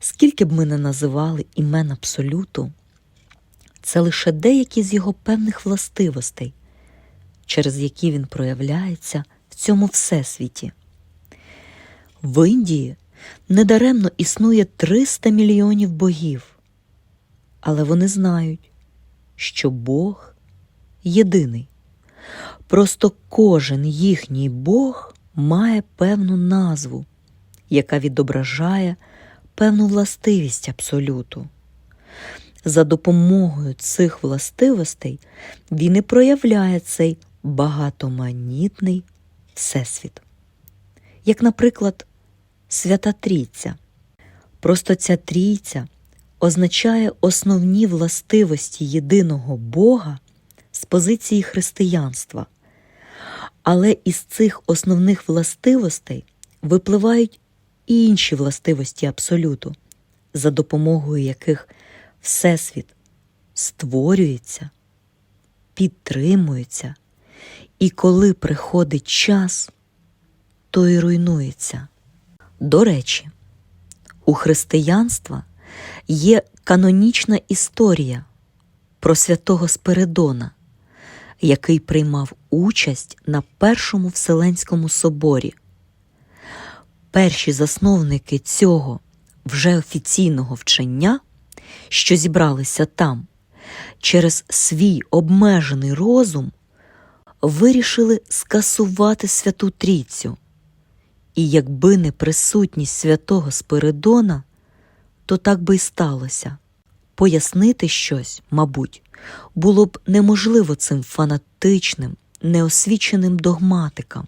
Скільки б ми не називали імен Абсолюту, це лише деякі з його певних властивостей, через які він проявляється в цьому всесвіті. В Індії недаремно існує 300 мільйонів богів, але вони знають, що Бог єдиний. Просто кожен їхній Бог має певну назву, яка відображає певну властивість абсолюту. За допомогою цих властивостей він і проявляє цей багатоманітний всесвіт. Як, наприклад, Свята Трійця. Просто ця трійця означає основні властивості єдиного Бога з позиції християнства. Але із цих основних властивостей випливають і інші властивості абсолюту, за допомогою яких Всесвіт створюється, підтримується, і коли приходить час, то й руйнується. До речі, у християнства є канонічна історія про святого Спиридона, який приймав участь на Першому Вселенському соборі. Перші засновники цього вже офіційного вчення, що зібралися там, через свій обмежений розум вирішили скасувати Святу Трійцю. І якби не присутність святого Спиридона, то так би й сталося. Пояснити щось, мабуть, було б неможливо цим фанатичним, неосвіченим догматикам.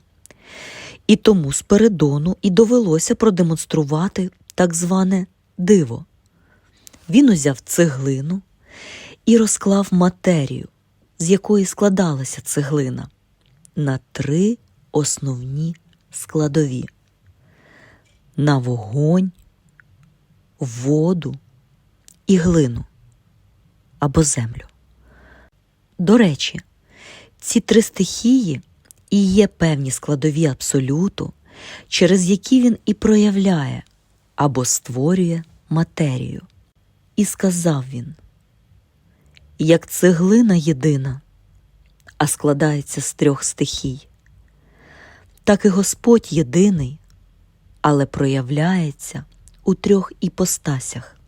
І тому Спиридону і довелося продемонструвати так зване диво. Він узяв цеглину і розклав матерію, з якої складалася цеглина, на три основні складові на вогонь, воду і глину або землю. До речі, ці три стихії і є певні складові абсолюту, через які він і проявляє або створює матерію. І сказав він, як цеглина єдина, а складається з трьох стихій, так і Господь єдиний, але проявляється у трьох іпостасях